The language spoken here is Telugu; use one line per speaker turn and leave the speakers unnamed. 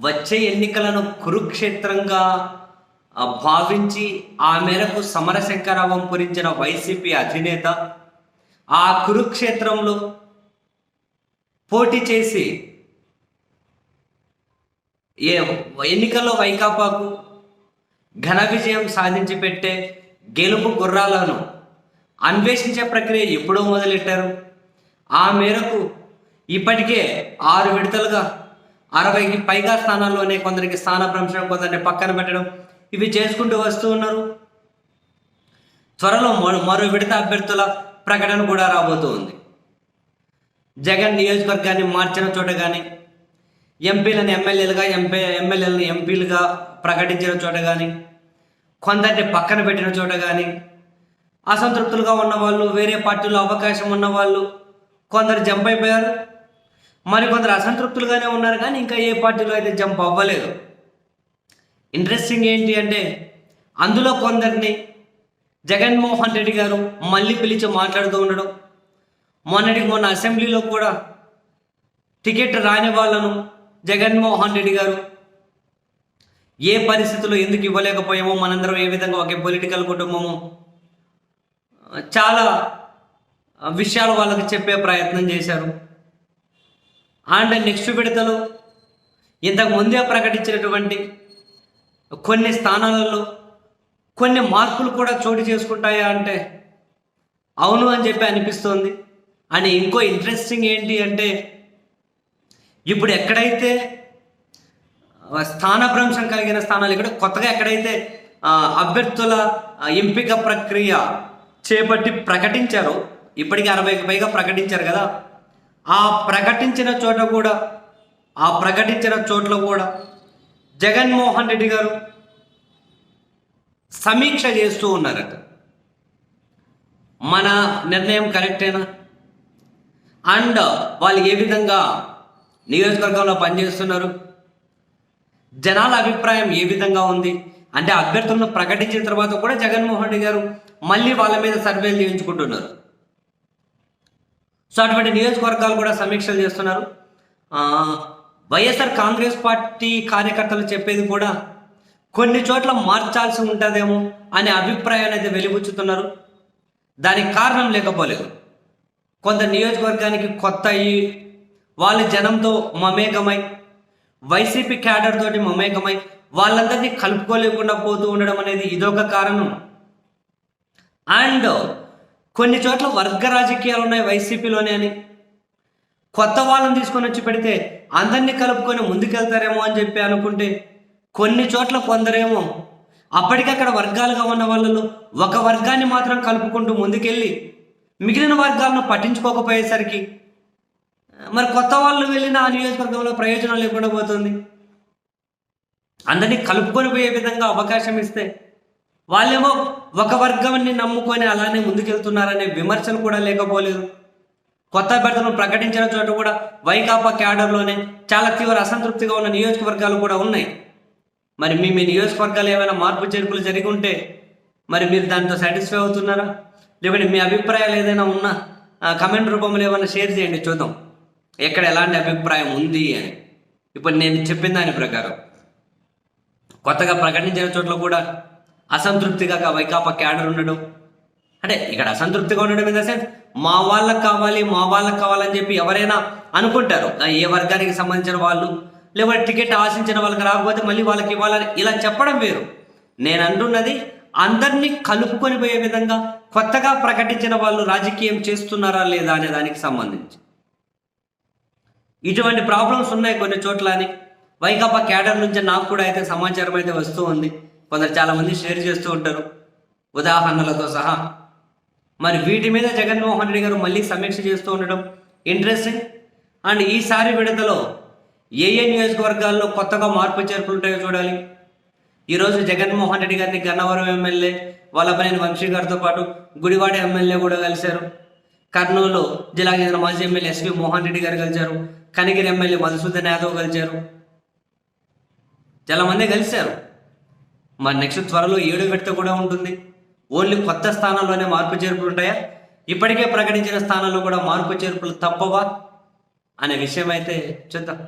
వచ్చే ఎన్నికలను కురుక్షేత్రంగా భావించి ఆ మేరకు సమరశంకరావం పురించిన వైసీపీ అధినేత ఆ కురుక్షేత్రంలో పోటీ చేసి ఏ ఎన్నికల్లో వైకాపాకు ఘన విజయం సాధించి పెట్టే గెలుపు గుర్రాలను అన్వేషించే ప్రక్రియ ఎప్పుడో మొదలెట్టారు. ఆ మేరకు ఇప్పటికే ఆరు విడతలుగా అరవైకి పైగా స్థానాల్లోనే కొందరికి స్థానభ్రంశం కొందరిని పక్కన పెట్టడం ఇవి చేసుకుంటూ వస్తూ ఉన్నారు. త్వరలో మరో మరో విడత అభ్యర్థుల ప్రకటన కూడా రాబోతూ ఉంది. జగన్ నియోజకవర్గాన్ని మార్చిన చోట కానీ ఎంపీలను ఎమ్మెల్యేలుగా ఎంపీ ఎమ్మెల్యేలను ఎంపీలుగా ప్రకటించిన చోట కానీ కొందరిని పక్కన పెట్టిన చోట కానీ అసంతృప్తులుగా ఉన్న వాళ్ళు వేరే పార్టీలో అవకాశం ఉన్న వాళ్ళు కొందరు జంప్ అయిపోయారు. మరికొందరు అసంతృప్తులుగానే ఉన్నారు కానీ ఇంకా ఏ పార్టీలో అయితే జంప్ అవ్వలేదు. ఇంట్రెస్టింగ్ ఏంటి అంటే అందులో కొందరిని జగన్మోహన్ రెడ్డి గారు మళ్ళీ పిలిచి మాట్లాడుతూ ఉండడం మొన్నటికి మొన్న అసెంబ్లీలో కూడా టికెట్ రాని వాళ్ళను జగన్మోహన్ రెడ్డి గారు ఏ పరిస్థితుల్లో ఎందుకు ఇవ్వలేకపోయామో మనందరం ఏ విధంగా ఒకే పొలిటికల్ కుటుంబము చాలా విషయాలు వాళ్ళకి చెప్పే ప్రయత్నం చేశారు. అండ్ నెక్స్ట్ విడతలో ఇంతకు ముందే ప్రకటించినటువంటి కొన్ని స్థానాలలో కొన్ని మార్పులు కూడా చోటు చేసుకుంటాయా అంటే అవును అని చెప్పి అనిపిస్తోంది. అని ఇంకో ఇంట్రెస్టింగ్ ఏంటి అంటే ఇప్పుడు ఎక్కడైతే స్థానభ్రంశం కలిగిన స్థానాలు ఇక్కడ కొత్తగా ఎక్కడైతే అభ్యర్థుల ఎంపిక ప్రక్రియ చేపట్టి ప్రకటించారో ఇప్పటికి అరవైకి పైగా ప్రకటించారు కదా ఆ ప్రకటించిన చోట కూడా ఆ ప్రకటించిన చోట్ల కూడా జగన్మోహన్ రెడ్డి గారు సమీక్ష చేస్తూ ఉన్నారట. మన నిర్ణయం కరెక్టేనా? అండ్ వాళ్ళు ఏ విధంగా నియోజకవర్గంలో పనిచేస్తున్నారు? జనాల అభిప్రాయం ఏ విధంగా ఉంది? అంటే అభ్యర్థులను ప్రకటించిన తర్వాత కూడా జగన్మోహన్ రెడ్డి గారు మళ్ళీ వాళ్ళ మీద సర్వేలు చేయించుకుంటున్నారు. సో అటువంటి నియోజకవర్గాలు కూడా సమీక్షలు చేస్తున్నారు. వైఎస్ఆర్ కాంగ్రెస్ పార్టీ కార్యకర్తలు చెప్పేది కూడా కొన్ని చోట్ల మార్చాల్సి ఉంటుందేమో అనే అభిప్రాయాన్ని అయితే వెలిబుచ్చుతున్నారు. దానికి కారణం లేకపోలేదు. కొంత నియోజకవర్గానికి కొత్త అయ్యి వాళ్ళ జనంతో మమేకమై వైసీపీ క్యాడర్ తోటి మమేకమై వాళ్ళందరినీ కలుపుకోలేకుండా పోతూ ఉండడం అనేది ఇదొక కారణం. అండ్ కొన్ని చోట్ల వర్గ రాజకీయాలు ఉన్నాయి వైసీపీలోనే అని. కొత్త వాళ్ళని తీసుకొని వచ్చి పెడితే అందరినీ కలుపుకొని ముందుకెళ్తారేమో అని చెప్పి అనుకుంటే కొన్ని చోట్ల కొందరేమో అప్పటికక్కడ వర్గాలుగా ఉన్న వాళ్ళలో ఒక వర్గాన్ని మాత్రం కలుపుకుంటూ ముందుకెళ్ళి మిగిలిన వర్గాలను పట్టించుకోకపోయేసరికి మరి కొత్త వాళ్ళు వెళ్ళిన ఆ నియోజకవర్గంలో ప్రయోజనం లేకుండా పోతుంది. అందరినీ కలుపుకొని పోయే విధంగా అవకాశం ఇస్తే వాళ్ళేమో ఒక వర్గాన్ని నమ్ముకొని అలానే ముందుకెళ్తున్నారనే విమర్శలు కూడా లేకపోలేదు. కొత్త అభ్యర్థులను ప్రకటించిన చోట కూడా వైకాపా క్యాడర్లోనే చాలా తీవ్ర అసంతృప్తిగా ఉన్న నియోజకవర్గాలు కూడా ఉన్నాయి. మరి మీ మీ నియోజకవర్గాలు ఏమైనా మార్పు చేర్పులు జరిగి ఉంటే మరి మీరు దాంతో సాటిస్ఫై అవుతున్నారా? లేకుంటే మీ అభిప్రాయాలు ఏదైనా ఉన్నా కమెంట్ రూపంలో ఏమైనా షేర్ చేయండి చూద్దాం. ఎక్కడ ఎలాంటి అభిప్రాయం ఉంది అని. ఇప్పుడు నేను చెప్పిన దాని ప్రకారం కొత్తగా ప్రకటించిన చోట్ల కూడా అసంతృప్తిగా వైకాపా క్యాడర్ ఉండడం. అంటే ఇక్కడ అసంతృప్తిగా ఉండడం ఇన్ ద సెన్స్ మా వాళ్ళకి కావాలి మా వాళ్ళకి కావాలని చెప్పి ఎవరైనా అనుకుంటారు. ఏ వర్గానికి సంబంధించిన వాళ్ళు లేకపోతే టికెట్ ఆశించిన వాళ్ళకి రాకపోతే మళ్ళీ వాళ్ళకి ఇవ్వాలని ఇలా చెప్పడం వేరు. నేను అంటున్నది అందరినీ కలుపుకొని పోయే విధంగా కొత్తగా ప్రకటించిన వాళ్ళు రాజకీయం చేస్తున్నారా లేదా అనే దానికి సంబంధించి. ఇటువంటి ప్రాబ్లమ్స్ ఉన్నాయి కొన్ని చోట్ల అని. వైకాపా క్యాడర్ నుంచి నాకు కూడా అయితే సమాచారం అయితే వస్తూ ఉంది. కొందరు చాలామంది షేర్ చేస్తూ ఉంటారు. ఉదాహరణలతో సహా. మరి వీటి మీద జగన్మోహన్ రెడ్డి గారు మళ్ళీ సమీక్ష చేస్తూ ఉండడం ఇంట్రెస్టింగ్ అండ్ ఈసారి విడతలో ఏ ఏ నియోజకవర్గాల్లో కొత్తగా మార్పు చేర్పులు ఉంటాయో చూడాలి. ఈరోజు జగన్మోహన్ రెడ్డి గారిని గన్నవరం ఎమ్మెల్యే వల్లభనేని వంశీ గారితో పాటు గుడివాడ ఎమ్మెల్యే కూడా కలిశారు. కర్నూలు జిల్లాకు చెందిన మాజీ ఎమ్మెల్యే ఎస్వి మోహన్ రెడ్డి గారు కలిశారు. కనిగిరి ఎమ్మెల్యే మధుసూదన్ యాదవ్ కలిశారు. చాలా మంది కలిశారు. మరి నెక్స్ట్ త్వరలో ఏడు విడత కూడా ఉంటుంది. ఓన్లీ కొత్త స్థానాల్లోనే మార్పు చేర్పులు ఉంటాయా? ఇప్పటికే ప్రకటించిన స్థానాల్లో కూడా మార్పు చేర్పులు తప్పవా? అనే విషయం అయితే చూద్దాం.